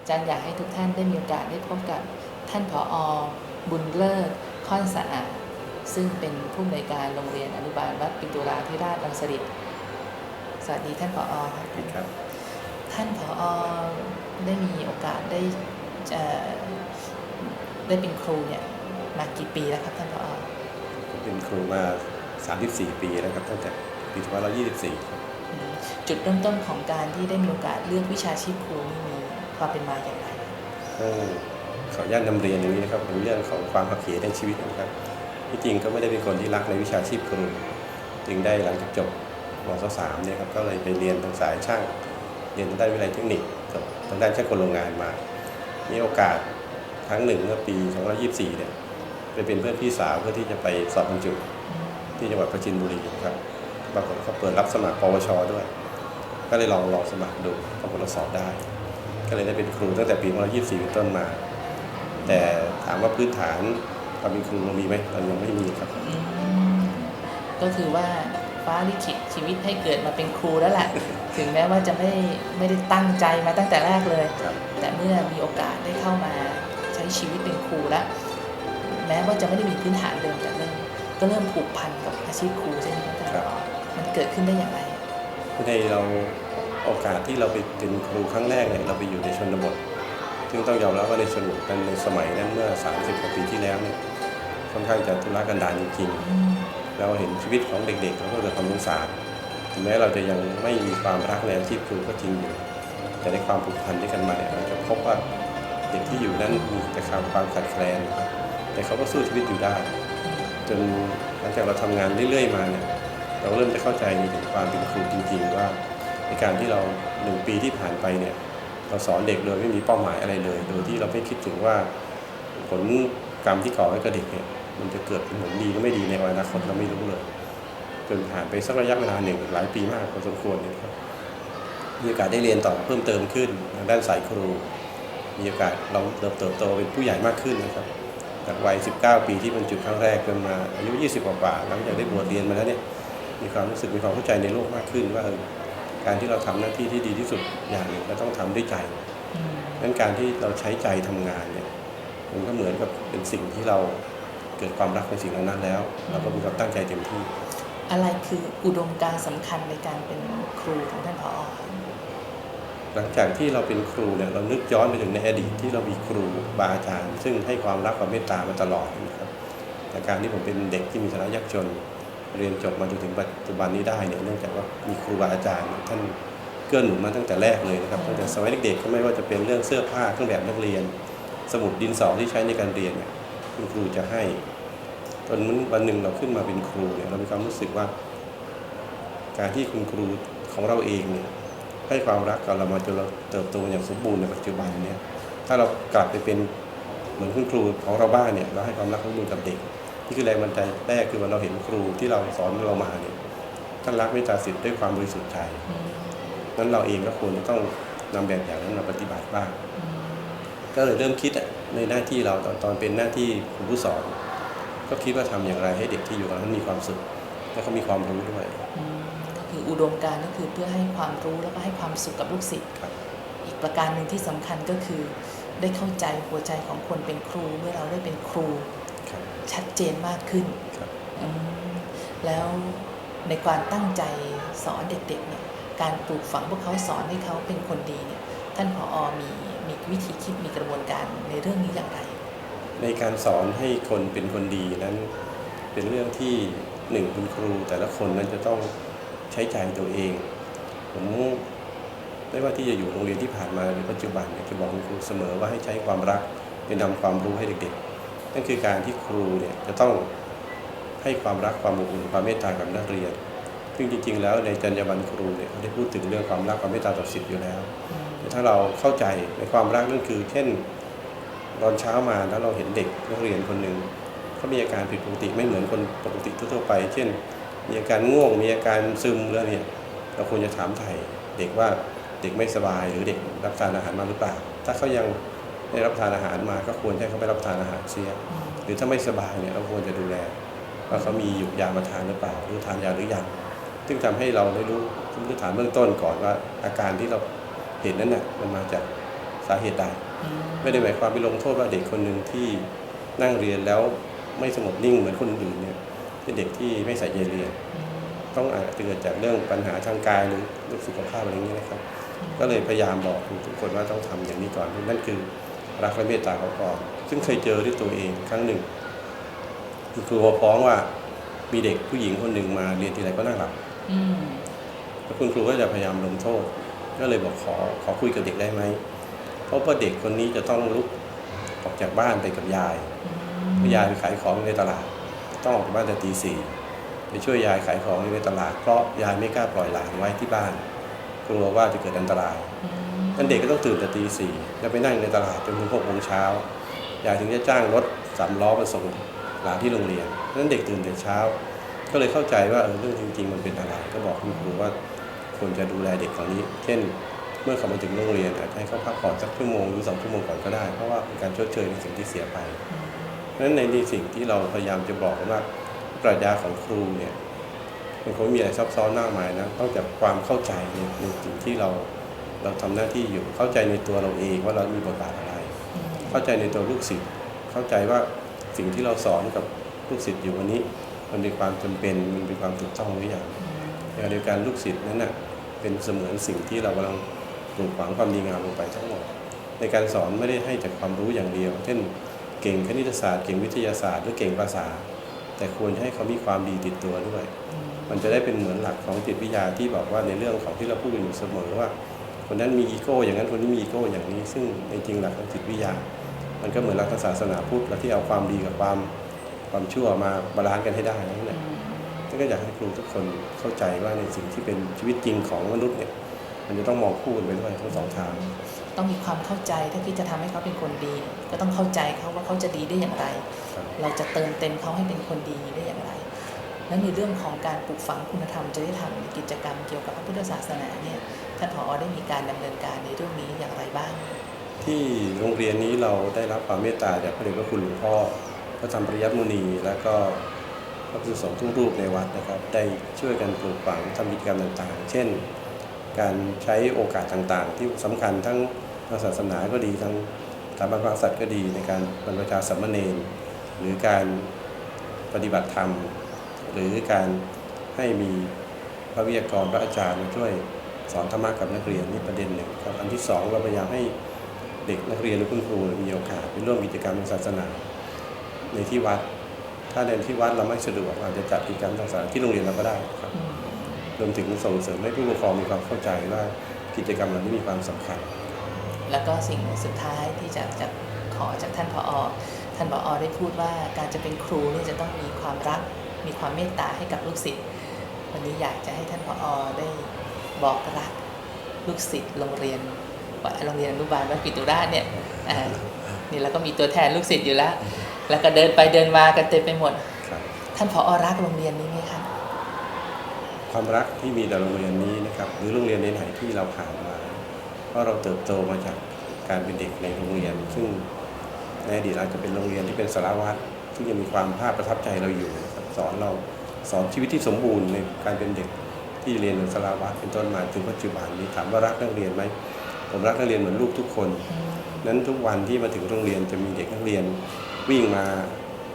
อาจารย์อยากให้ทุกท่านได้มีโอกาสได้พบกับท่านผออบุญเลิศค่อนสะอาดซึ่งเป็นผู้อำนวยการโรงเรียนอนุบาลวัดปิตุลาธิราชรังสฤษสวัสดีท่านผออครับครับท่านผออได้มีโอกาสได้เอ่อได้เป็นครูเนี่ยมากี่ปีแล้วครับท่านผออผมเป็นครูมา 34 ปีแล้วครับตั้งแต่ปี2524ครับอืมจุดเริ่มต้นของการที่ได้มีโอกาสเลือกวิชาชีพครูนี่มี ความเป็นมาอย่างไรขออนุญาตนำเรียนอย่างนี้นะครับเป็นเรื่องของความหักเหในชีวิตนะครับที่จริงก็ไม่ได้เป็นคนที่รักในวิชาชีพครูจึงได้หลังจากจบมศสามเนี่ยครับก็เลยไปเรียนทางสายช่าง เรียนทางด้านวิทยาเทคนิคจบทางด้านช่างกลโรงงานมา มีโอกาสครั้งหนึ่งเมื่อปี2524 เนี่ยไปเป็นเพื่อนพี่สาวเพื่อที่จะไปสอบบรรจุที่จังหวัดประจินบุรีครับปรากฏเขาเปิดรับสมัครปวชด้วย ก็เลยลองลองสมัครดูปรากฏเราสอบได้ ก็เลยได้เป็นครูตั้งแต่ปี2524เป็นต้นมา แต่ถามว่าพื้นฐานความเป็นครูเรามีไหมเรายังไม่มีครับอืมก็คือว่าฟ้าลิขิตชีวิตให้เกิดมาเป็นครูแล้วแหละ ถึงแม้ว่าจะไม่ไม่ได้ตั้งใจมาตั้งแต่แรกเลย ครับ แต่เมื่อมีโอกาสได้เข้ามาใช้ชีวิตเป็นครูแล้ว แม้ว่าจะไม่ได้มีพื้นฐานเดิมแต่เริ่มก็เริ่มผูกพันกับอาชีพครูใช่ไหมครับท่านผอมันเกิดขึ้นได้อย่างไร ในเรา โอกาสที่เราไปเป็นครูครั้งแรกเนี่ยเราไปอยู่ในชนบท ซึ่งต้องยอมรับว่าในชนบทนั้นในสมัยนั้นเมื่อ 30กว่าปีที่แล้วเนี่ยค่อนข้างจะทุรกันดารจริงๆเราเห็นชีวิตของเด็กๆเราก็เกิดความสงสารถึงแม้เราจะยังไม่มีความรักในอาชีพครูก็จริงอยู่ แต่ในความผูกพันด้วยกันมาเนี่ยเราจะพบว่าเด็กที่อยู่นั้นมีแต่ความความขัดแคลน แต่เขาก็สู้ชีวิตอยู่ได้ จนหลังจากเราทำงานเรื่อยๆมาเนี่ยเราเริ่มจะเข้าใจในถึงความเป็นครูจริง ๆ ว่า ในการที่เราหนึ่งปีที่ผ่านไปเนี่ยเราสอนเด็กโดยไม่มีเป้าหมายอะไรเลย โดยที่เราไม่คิดถึงว่าผลกรรมที่ก่อไว้กับเด็กเนี่ยมันจะเกิดผลดีหรือไม่ดีในอนาคตเราไม่รู้เลยจนผ่านไปสักระยะเวลาหนึ่งหลายปีมากพอสมควรเนี่ยครับมีโอกาสได้เรียนต่อเพิ่มเติมขึ้นทางด้านสายครู มีโอกาสเราเติบโตเป็นผู้ใหญ่มากขึ้นนะครับจากวัย 19 ปีที่บรรจุครั้งแรกจนมาอายุ 20 กว่าหลังจากได้บวชเรียนมาแล้วเนี่ยมีความรู้สึกมีความเข้าใจในโลกมากขึ้นว่า การที่เราทำหน้าที่ที่ดีที่สุดอย่างหนึ่งเราต้องทำด้วยใจอืมนั้นการที่เราใช้ใจทำงานเนี่ยมันก็เหมือนกับเป็นสิ่งที่เราเกิดความรักในสิ่งนั้นๆแล้ว เราก็มีความตั้งใจเต็มที่ อะไรคืออุดมการณ์สำคัญในการเป็นครูของท่านผอครับหลังจากที่เราเป็นครูเนี่ยเรานึกย้อนไปถึงในอดีตที่เรามีครูบาอาจารย์ ซึ่งให้ความรักความเมตตามาตลอดนะครับแต่การที่ผมเป็นเด็กที่มีฐานะยากจน เรียนจบมาจนถึงปัจจุบันนี้ได้เนี่ยเนื่องจากว่ามีครูบาอาจารย์ท่านเกื้อหนุนมาตั้งแต่แรกเลยนะครับตั้งแต่สมัยเด็กๆก็ไม่ว่าจะเป็นเรื่องเสื้อผ้าเครื่องแบบนักเรียน สมุดดินสอที่ใช้ในการเรียนเนี่ยคุณครูจะให้จนวันหนึ่งเราขึ้นมาเป็นครูเนี่ยเรามีความรู้สึกว่า การที่คุณครูของเราเองเนี่ยให้ความรักกับเรามาจนเราเติบโตอย่างสมบูรณ์ในปัจจุบันเนี่ยถ้าเรากลับไปเป็นเหมือนคุณครูของเราบ้านเนี่ยเราให้ความรักความรู้กับเด็ก นี่คือแรงบันดาลใจแรกคือว่าเราเห็นครูที่เราสอนเรามาเนี่ยท่านรักเมตตาสิทธิ์ด้วยความบริสุทธิ์ใจอืมนั้นเราเองก็ควรจะต้องนำแบบอย่างนั้นมาปฏิบัติบ้างอืมก็เลยเริ่มคิดอะในหน้าที่เราตอนตอนเป็นหน้าที่ครูผู้สอน ก็คิดว่าทำอย่างไรให้เด็กที่อยู่กับเรานั้นมีความสุขและเขามีความรู้ด้วยอืมก็คืออุดมการณ์ก็คือเพื่อให้ความรู้แล้วก็ให้ความสุขกับลูกศิษย์ครับอีกประการหนึ่งที่สำคัญก็คือ ได้เข้าใจหัวใจของคนเป็นครูเมื่อเราได้เป็นครูครับ ชัดเจนมากขึ้นครับอืมแล้วในการตั้งใจสอนเด็กๆเนี่ยการปลูกฝังพวกเขาสอนให้เขาเป็นคนดีเนี่ยท่านผออมีมีวิธีคิดมีกระบวนการในเรื่องนี้อย่างไร ในการสอนให้คนเป็นคนดีนั้น เป็นเรื่องที่หนึ่งคุณครูแต่ละคนนั้นจะต้องใช้ใจตัวเองผมไม่ว่าที่จะอยู่โรงเรียนที่ผ่านมาหรือปัจจุบันเนี่ยจะบอกคุณครูเสมอว่าให้ใช้ความรักเป็นนำความรู้ให้เด็กๆ นั่นคือการที่ครูเนี่ยจะต้องให้ความรักความอบอุ่นความเมตตากับนักเรียน ซึ่งจริง ๆ แล้วในจรรยาบรรณครูเนี่ยเขาได้พูดถึงเรื่องความรักความเมตตาต่อศิษย์อยู่แล้ว แต่ถ้าเราเข้าใจในความรักนั่นคือ เช่นตอนเช้ามาแล้วเราเห็นเด็กนักเรียนคนหนึ่งเขามีอาการผิดปกติไม่เหมือนคนปกติทั่วๆไป เช่น มีอาการง่วงมีอาการซึมแล้วเนี่ยเราควรจะถามไถ่เด็กว่าเด็กไม่สบายหรือเด็กรับทานอาหารมาหรือเปล่า ถ้าเขายัง ได้รับทานอาหารมาก็ควรให้เขาไปรับทานอาหารเสียหรือถ้าไม่สบายเนี่ยเราควรจะดูแลว่าเขามีหยุกยามาทานหรือเปล่า หรือทานยาหรือยังซึ่งทำให้เราได้รู้พื้นฐานเบื้องต้นก่อนว่าอาการที่เราเห็นนั้นน่ะมันมาจากสสาเหตุใดอืมไม่ได้หมายความไปลงโทษว่าเด็กคนหนึ่งที่นั่งเรียนแล้วไม่สงบนิ่งเหมือนคนอื่นเนี่ยเป็นเด็กที่ไม่ใส่ใจเรียนอืมต้องอาจจะเกิดจากเรื่องปัญหาทางกายหรือเรื่องสุขภาพอะไรอย่างนี้นะครับ ก็เลยพยายามบอกทุกคนว่าต้องทำอย่างนี้ก่อนนั่นคือ รักและเมตตาเขาก่อนซึ่งเคยเจอด้วยตัวเองครั้งหนึ่งคุณครูมาฟ้องว่ามีเด็กผู้หญิงคนหนึ่งมาเรียนทีไรก็นั่งหลับอืมแล้วคุณครูก็จะพยายามลงโทษ ก็เลยบอกขอขอคุยกับเด็กได้ไหมเพราะว่าเด็กคนนี้จะต้องลุกออกจากบ้านไปกับยายอืมยายไปขายของในตลาด ต้องออกจากบ้านแต่ตีสี่ไปช่วยยายขายของในตลาดเพราะยายไม่กล้าปล่อยหลานไว้ที่บ้านกลัวว่าจะเกิดอันตรายอืม นั้นเด็กก็ต้องตื่นแต่ตีสี่แล้วไปนั่งในตลาดจนถึงหกโมงเช้ายายถึงจะจ้างรถสามล้อมาส่งหลานที่โรงเรียนนั้นเด็กตื่นแต่เช้า ก็เลยเข้าใจว่าเออเรื่องจริง ๆ มันเป็นอะไร ก็บอกคุณครูว่าควรจะดูแลเด็กเหล่านี้ เช่น เมื่อเขามาถึงโรงเรียนอาจจะให้เขาพักผ่อนสักชั่วโมงหรือสองชั่วโมงก่อนก็ได้ เพราะว่าเป็นการชดเชยในสิ่งที่เสียไปเพราะฉะนั้นในสิ่งที่เราพยายามจะบอกว่าปรัชญาของครูเนี่ยมันคงมีอะไรซับซ้อนมากมายนะนอกจากความเข้าใจในสิ่งที่เรา เราทำหน้าที่อยู่ เข้าใจในตัวเราเองว่าเรามีบทบาทอะไรอืมเข้าใจในตัวลูกศิษย์เข้าใจว่าสิ่งที่เราสอนกับลูกศิษย์อยู่วันนี้ มันมีความจำเป็นมันมีความถูกต้องหรือยังอย่างเดียวกันลูกศิษย์นั้นน่ะเป็นเสมือนสิ่งที่เรากำลังปลูกฝังความดีงามลงไปทั้งหมด ในการสอนไม่ได้ให้แต่ความรู้อย่างเดียว เช่นเก่งคณิตศาสตร์เก่งวิทยาศาสตร์หรือเก่งภาษา แต่ควรจะให้เขามีความดีติดตัวด้วยอืมมันจะได้เป็นเหมือนหลักของจิตวิทยาที่บอกว่าในเรื่องของที่เราพูดกันอยู่เสมอว่า คนนั้นมีอีโก้อย่างนั้นคนนี้มีอีโก้อย่างนี้ ซึ่งในจริงหลักของจิตวิทยา มันก็เหมือนหลักทางศาสนาพุทธแล้วที่เอาความดีกับความความชั่วมาบาลานซ์กันให้ได้นั่นแหละซึ่งก็อยากให้ครูทุกคนเข้าใจว่าในสิ่งที่เป็นชีวิตจริงของมนุษย์เนี่ยมันจะต้องมองคู่กันไปด้วยทั้งสองทาง ต้องมีความเข้าใจถ้าคิดจะทำให้เขาเป็นคนดี ก็ต้องเข้าใจเขาว่าเขาจะดีได้อย่างไรครับเราจะเติมเต็มเขาให้เป็นคนดีได้อย่างไร และในเรื่องของการปลูกฝังคุณธรรมจริยธรรมกิจกรรมเกี่ยวกับพระพุทธศาสนาเนี่ยท่านผอได้มีการดำเนินการในเรื่องนี้อย่างไรบ้าง ที่โรงเรียนนี้เราได้รับความเมตตาจากพระเดชพระคุณหลวงพ่อพระธรรมปริยัติมุนี และก็พระภิกษุสงฆ์ทุกรูปในวัดนะครับ ได้ช่วยกันปลูกฝังทำกิจกรรมต่างๆ เช่น การใช้โอกาสต่างๆ ที่สำคัญทั้งทางศาสนาก็ดีทั้งสถาบันพระสัตว์ก็ดีในการบรรพชาสัมมเนรหรือการปฏิบัติธรรม หรือการให้มีพระวิทยากรพระอาจารย์มาช่วยสอนธรรมะกับนักเรียนนี่ประเด็นหนึ่งครับอันที่สองเราพยายามให้เด็กนักเรียนหรือคุณครูมีโอกาสไปร่วมกิจกรรมทางศาสนา ในที่วัด ถ้าในที่วัดเราไม่สะดวกอาจจะจัดกิจกรรมทางศาสนาที่โรงเรียนเราก็ได้ครับรวมถึงส่งเสริมให้ผู้ปกครองมีความเข้าใจว่ากิจกรรมเหล่านี้มีความสำคัญ แล้วก็สิ่งสุดท้ายที่จะจะขอจากท่านผอท่านผอได้พูดว่าการจะเป็นครูนี่จะต้องมีความรัก มีความเมตตาให้กับลูกศิษย์ วันนี้อยากจะให้ท่านผอได้บอกรักลูกศิษย์โรงเรียนว่าโรงเรียนอนุบาลวัดปิตุราชเนี่ยอ่านี่เราก็มีตัวแทนลูกศิษย์อยู่แล้ว แล้วก็เดินไปเดินมากันเต็มไปหมดครับท่านผอรักโรงเรียนนี้ไหมคะความรักที่มีต่อโรงเรียนนี้นะครับหรือโรงเรียนไหนๆที่เราผ่านมาเพราะเราเติบโตมาจากการเป็นเด็กในโรงเรียน ซึ่งในอดีตอาจจะเป็นโรงเรียนที่เป็นสารวัตรซึ่งยังมีความภาคประทับใจเราอยู่นะครับส อนเราสอนชีวิตที่สมบูรณ์ในการเป็นเด็กที่เรียนในสารวัตรเป็นต้นมาถึงปัจจุบันนี้ถามว่ารักนักเรียนไหมผมรักนักเรียนเหมือนลูกทุกคน นั้นทุกวันที่มาถึงโรงเรียนจะมีเด็กนักเรียนวิ่งมา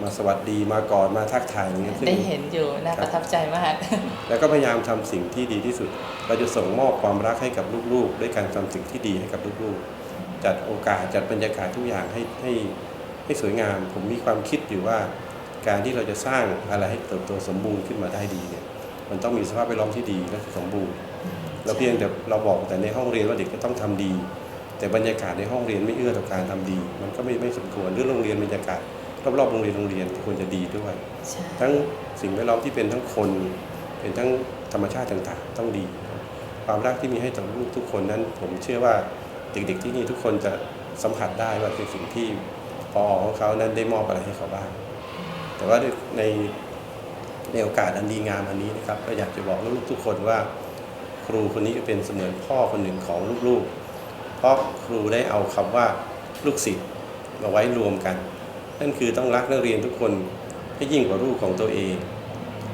มาสวัสดีมากอดมาทักทายอย่างเงี้ยซึ่งได้เห็นอยู่น่าประทับใจมากแล้วก็พยายามทำสิ่งที่ดีที่สุด เราจะส่งมอบความรักให้กับลูกๆ ด้วยการทำสิ่งที่ดีให้กับลูกๆ จัดโอกาสจัดบรรยากาศทุกอย่างให้ให้ให้สวยงาม ผมมีความคิดอยู่ว่า การที่เราจะสร้างอะไรให้เติบโตสมบูรณ์ขึ้นมาได้ดีเนี่ยมันต้องมีสภาพแวดล้อมที่ดีและสมบูรณ์เราเพียงแต่เราบอกแต่ในห้องเรียนว่าเด็กจะต้องทำดี แต่บรรยากาศในห้องเรียนไม่เอื้อต่อการทำดี มันก็ไม่ไม่สมควรหรือโรงเรียนบรรยากาศรอบๆโรงเรียนโรงเรียนควรจะดีด้วยใช่ทั้งสิ่งแวดล้อมที่เป็นทั้งคน เป็นทั้งธรรมชาติต่างๆ ต้องดี ความรักที่มีให้ต่อลูกทุกคนนั้น ผมเชื่อว่าเด็กๆที่นี่ทุกคนจะสัมผัสได้ว่าเป็นสิ่งที่พอของเขานั้นได้มอบอะไรให้เขาบ้าง แต่ว่าในในโอกาสอันดีงามอันนี้นะครับ ก็อยากจะบอกลูกๆทุกคนว่า ครูคนนี้ก็เป็นเสมือนพ่อคนหนึ่งของลูกๆ เพราะครูได้เอาคำว่าลูกศิษย์มาไว้รวมกัน นั่นคือต้องรักนักเรียนทุกคนให้ยิ่งกว่าลูกของตัวเอง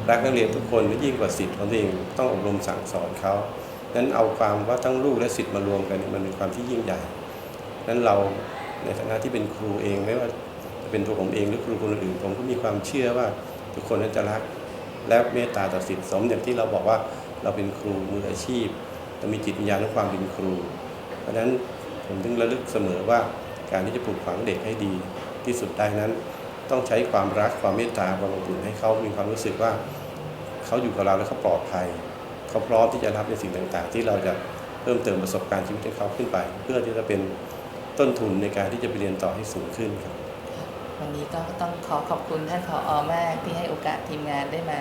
รักนักเรียนทุกคนให้ยิ่งกว่าสิทธิ์ของตัวเองต้องอบรมสั่งสอนเขานั้นเอาความว่าทั้งลูกและสิทธิ์มารวมกันนี่มันเป็นความที่ยิ่งใหญ่นั้นเราในฐานะที่เป็นครูเองไม่ว่า เป็นตัวผมเองหรือครูคนอื่นผมก็มีความเชื่อว่าทุกคนนั้นจะรัก และเมตตาต่อสิทธิสมอย่างที่เราบอกว่าเราเป็นครูมืออาชีพเรามีจิตวิญญาณของความเป็นครู เพราะฉะนั้นผมถึงระลึกเสมอว่าการที่จะปลูกฝังเด็กให้ดี ที่สุดได้นั้น ต้องใช้ความรักความเมตตาความอบอุ่นให้เขามีความรู้สึกว่าเขาอยู่กับเราแล้วเขาปลอดภัยเขาพร้อมที่จะรับในสิ่งต่าง ๆ ที่เราจะเพิ่มเติมประสบการณ์ชีวิตให้เขาขึ้นไป เพื่อที่จะเป็นต้นทุนในการที่จะไปเรียนต่อให้สูงขึ้นครับ วันนี้ก็ต้องขอขอบคุณท่านผออมากที่ให้โอกาสทีมงานได้มา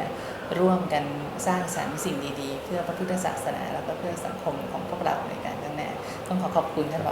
ร่วมกันสร้างสรรค์สิ่งดีๆ เพื่อพระพุทธศาสนา แล้วก็เพื่อสังคมของพวกเราในการข้างหน้าต้องขอขอบคุณท่านผอ